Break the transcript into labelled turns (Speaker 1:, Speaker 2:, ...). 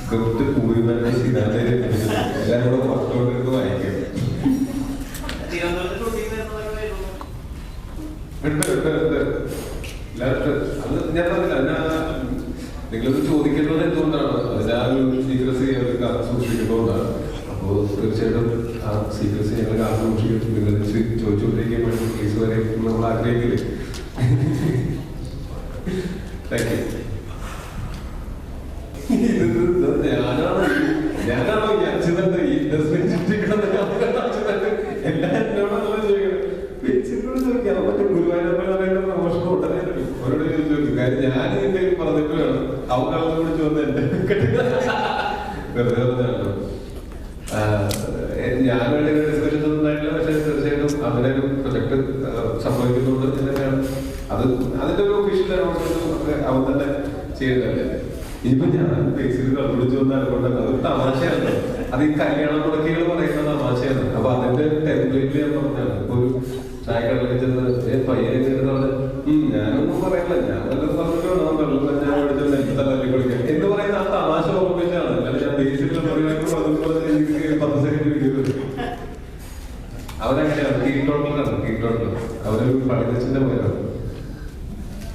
Speaker 1: Script കൂടി തന്നെ സിദ്ധാന്തം എല്ലാം കൂടെ പുറത്തോട്ട് വായിക്കും. ഉണ്ട് ഉണ്ട് ഉണ്ട്. അത് ഞാൻ പറഞ്ഞില്ല നിങ്ങളത് ചോദിക്കുന്നത് എന്തുകൊണ്ടാണ്? അതിന് ആ ഒരു സീക്രസി അവർ കാത്തു അപ്പോൾ തീർച്ചയായിട്ടും ആ സീക്രസി ഞങ്ങൾ കാത്തു സൂക്ഷിക്കും. നിങ്ങൾ ചോദിച്ചുകൊണ്ടിരിക്കാൻ കേസ് വരെ നമ്മൾ ആഗ്രഹിക്കില്ലേ? ഉടനെ ഞാൻ പറഞ്ഞാണല്ലോ ഞാനുമായിട്ട് ഡിസ്കഷൻ ഒന്നും ഉണ്ടായിട്ടില്ല. പക്ഷേ തീർച്ചയായിട്ടും അതിനൊരു പ്രൊജക്ട് സംഭവിക്കുന്നുണ്ട്. അത് അതിന്റെ ഒരു ഒഫീഷ്യൽ അനൗൺസ്മെന്റ് അവൻ തന്നെ ചെയ്യുന്നതല്ലേ ഇനിയിപ്പോ ഞാൻ ബേസിൽ കണ്ടുപിടിച്ചു വന്നാൽ കൊണ്ടല്ല അത് തമാശയാണ് അത് ഈ കല്യാണ മുടക്കികൾ പറയുന്ന തമാശയാണ് അപ്പൊ അതിന്റെ ടെംപ്ലേറ്റിൽ ഞാൻ പറഞ്ഞാണ് ഇപ്പൊ ഒരു ചായക്കടലിൽ ചെന്ന് പയ്യനെ ചെന്ന് ഞാനൊന്നും പറയില്ല ഞാൻ വല്ലതും പറഞ്ഞിട്ട് വേണം വെള്ളം ഞാൻ എടുത്ത് നെല്ല് തല്ലി കളിക്കാൻ. എന്ന് പറയുന്ന ആ തമാശ ഓർമ്മിച്ചാണ് അല്ലാതെ ഞാൻ ബേസിൽ എനിക്ക് പത്ത് സെക്കൻഡ് വീഡിയോ അവരങ്ങനെയാണ്. ടീം ടോട്ടലാണ് അവരൊരു പണിതച്ചിന്റെ പോലെയാണ്.